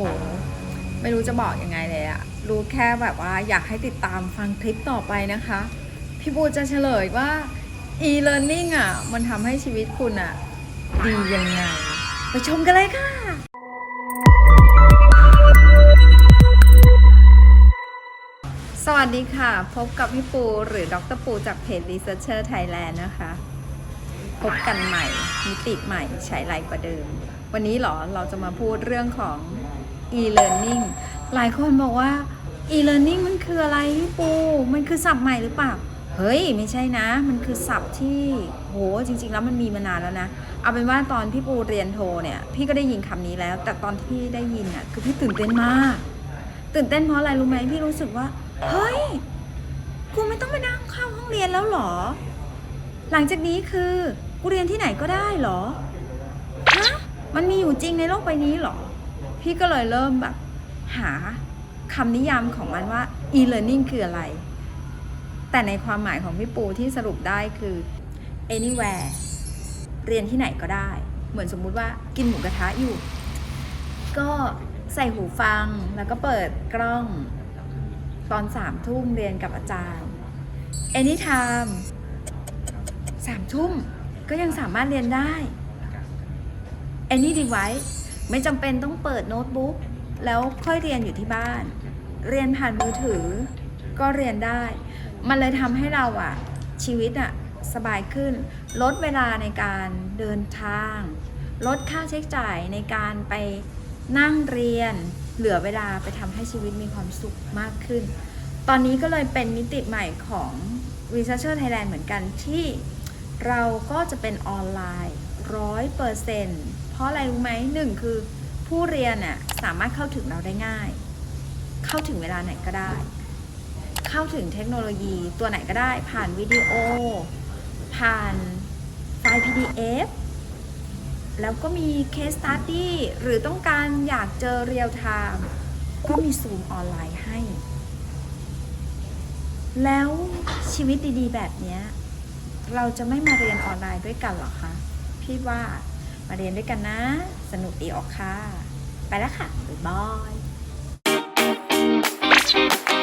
โอ้ไม่รู้จะบอกยังไงเลยอะรู้แค่แบบว่าอยากให้ติดตามฟังคลิปต่อไปนะคะ พี่บูจะเฉลยว่า e-learning อะมันทำให้ชีวิตคุณอะดียังไง ไปชมกันเลยค่ะ สวัสดีค่ะ พบกับพี่ปูหรือดรปูจากเพจ Researcher Thailand นะคะ พบกันใหม่มิติใหม่ใช้ไรกว่าเดิม วันนี้เหรอเราจะมาพูดเรื่องของ e-learning หลายคนบอกว่า e-learning มันคืออะไรพี่ปู มันคือศัพท์ใหม่หรือเปล่า เฮ้ย ไม่ใช่นะ มันคือศัพท์ที่โหจริง ๆ แล้วมันมีมานานแล้วนะ เอาเป็นว่าตอนพี่ปูเรียนโทเนี่ย พี่ก็ได้ยินคำนี้แล้ว แต่ตอนที่พี่ได้ยินอะคือพี่ตื่นเต้นมาก ตื่นเต้นเพราะอะไรรู้ไหมพี่รู้สึกว่า เฮ้ยกูไม่ต้องไปนั่งเข้าห้องเรียนแล้วหรอ หลังจากนี้คือกูเรียนที่ไหนก็ได้หรอ ฮะ มันมีอยู่จริงในโลกใบนี้หรอ พี่ก็เลยเริ่มแบบหาคำนิยามของมันว่า e-learning คืออะไร แต่ในความหมายของพี่ปูที่สรุปได้คือ anywhere เรียนที่ไหนก็ได้ เหมือนสมมุติว่ากินหมูกระทะอยู่ ก็ใส่หูฟังแล้วก็เปิดกล้องตอนสามทุ่มเรียนกับอาจารย์ anytime สามทุ่มก็ยังสามารถเรียนได้ any device ไม่จำเป็นต้องเปิดโน้ตบุ๊กแล้วค่อยเรียนอยู่ที่บ้าน เรียนผ่านมือถือก็เรียนได้ มันเลยทำให้เราอะชีวิตอะสบายขึ้น ลดเวลาในการเดินทาง ลดค่าใช้จ่ายในการไปนั่งเรียน เหลือเวลาไปทำให้ชีวิตมีความสุขมากขึ้น ตอนนี้ก็เลยเป็นมิติใหม่ของ Researcher Thailand เหมือนกันที่เราก็จะเป็นออนไลน์ ร้อยเปอร์เซ็นต์เพราะอะไรรู้ไหมหนึ่งคือผู้เรียนน่ะสามารถเข้าถึงเราได้ง่าย เข้าถึงเวลาไหนก็ได้ เข้าถึงเทคโนโลยีตัวไหนก็ได้ ผ่านวิดีโอ ผ่านไฟล์ PDF แล้วก็มี case study หรือต้องการอยากเจอเรียลไทม์ก็มีซูมออนไลน์ให้ แล้วชีวิตดีๆ แบบนี้ เราจะไม่มาเรียนออนไลน์ด้วยกันหรอคะ พี่ว่ามาเรียนด้วยกันนะ สนุกดีออกค่ะ ไปแล้วค่ะ บ๊ายบาย